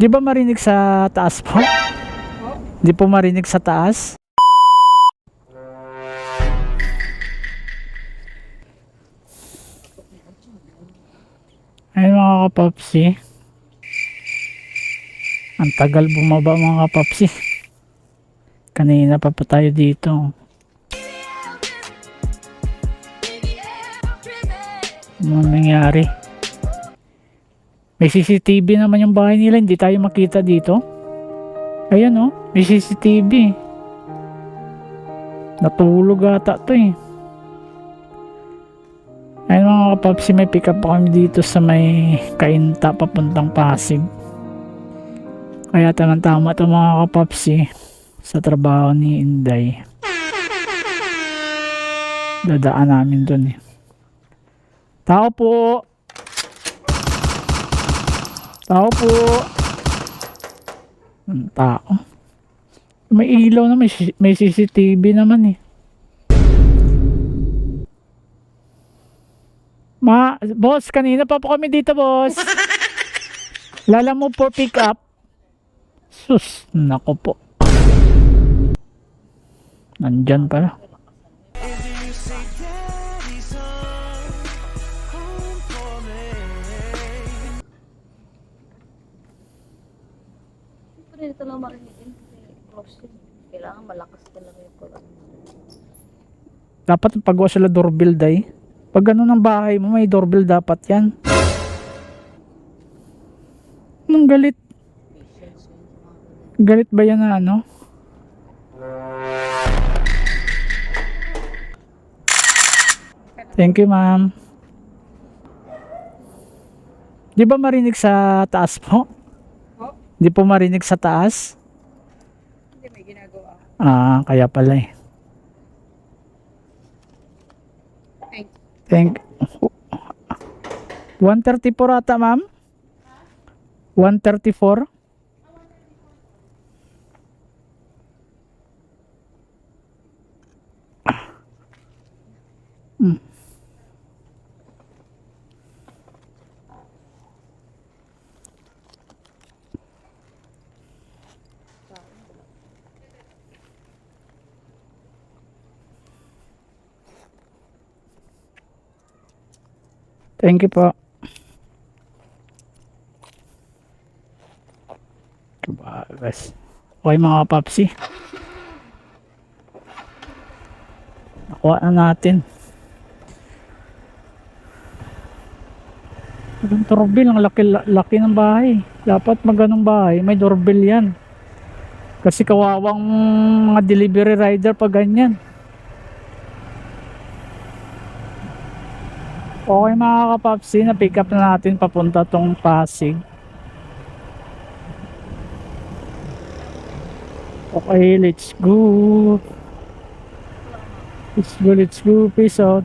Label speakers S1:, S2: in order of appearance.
S1: Di ba marinig sa taas po? Di po marinig sa taas? Ayun mga kapapsi. Ang tagal bumaba mga kapapsi. Kanina pa pa tayo dito. Ano nangyari? May CCTV naman yung bahay nila, hindi tayo makita dito. Ayan oh, may CCTV. Natulog ata to eh. Ayun mga kapapsi, may pick up pa kami dito sa may kainta papuntang Pasig. Kaya tamang tama to mga kapapsi sa trabaho ni Inday. Dadaan namin dun eh. Tao po! Tao po! Ang tao. May ilaw na, may, may CCTV naman eh. Ma, boss, kanina pa po kami dito, boss. Lala mo for pick up. Sus, nako po. Nandyan pala.
S2: Pero ito lang marinigin kasi close yun. Kailangan malakas talaga yung Quran.
S1: Dapat pagwa sila doorbell day. Pag ano ng bahay mo, may doorbell dapat yan. Anong galit? Galit ba yan na ano? Thank you, ma'am. Di ba marinig sa taas po?
S2: Po?
S1: Di po marinig sa taas?
S2: Hindi may ginagawa.
S1: Ah, kaya pala eh.
S2: Thank
S1: Thank 134 ata, ma'am? 134? Hmm. Thank you po. Kababas. Okay mga papsi. Nakuha na natin. Ang doorbell, ang laki, laki ng bahay. Dapat maganong bahay, may doorbell yan. Kasi kawawang mga delivery rider pa ganyan. Okay mga kapapsi, na-pick up na natin papunta tong Pasig. Okay, let's go. Let's go, let's go. Peace out.